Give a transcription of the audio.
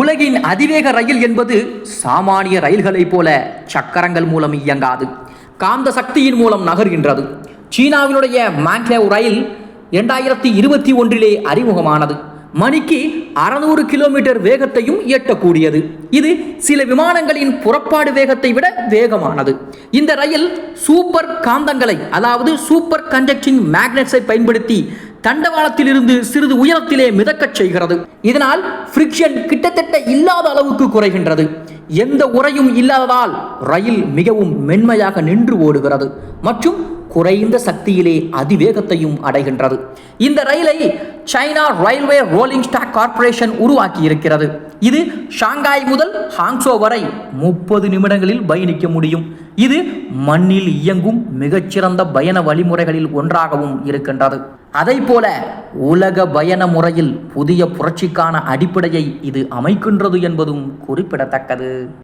உலகின் அதிவேக ரயில் என்பது சாமானிய ரயில்களைப் போல சக்கரங்கள் மூலம் இயங்காது. காந்த சக்தியின் மூலம் நகர்கின்றது. சீனாவினுடைய மேங்க்லேவ் ரயில் இரண்டாயிரத்தி இருபத்தி ஒன்றிலே அறிமுகமானது. மணிக்கு அறநூறு கிலோமீட்டர் வேகத்தையும் எட்டக்கூடியது. இது சில விமானங்களின் புறப்பாடு வேகத்தை விட வேகமானது. இந்த ரயில் சூப்பர் காந்தங்களை அதாவது சூப்பர் கண்டக்டிங் மேக்னெட்ஸை பயன்படுத்தி தண்டவாளத்திலிருந்து சிறிது உயரத்திலே மிதக்கச் செய்கிறது. இதனால் ஃப்ரிக்ஷன் கிட்டத்தட்ட இல்லாத அளவுக்கு குறைகின்றது. எந்த உரையும் இல்லாததால் ரயில் மிகவும் மென்மையாக நின்று ஓடுகிறது. மற்றும் குறைந்த சக்தியிலே அதிவேகத்தையும் அடைகின்றது. இந்த ரயிலை China railway rolling stock corporation உருவாக்கி இருக்கிறது இது ஷாங்காய் முதல் ஹாங்சோ வரை முப்பது நிமிடங்களில் பயணிக்க முடியும். இது மண்ணில் இயங்கும் மிகச்சிறந்த பயண வழிமுறைகளில் ஒன்றாகவும் இருக்கின்றது. அதை போல உலக பயண முறையில் புதிய புரட்சிக்கான அடிப்படையை இது அமைக்கின்றது என்பதும் குறிப்பிடத்தக்கது.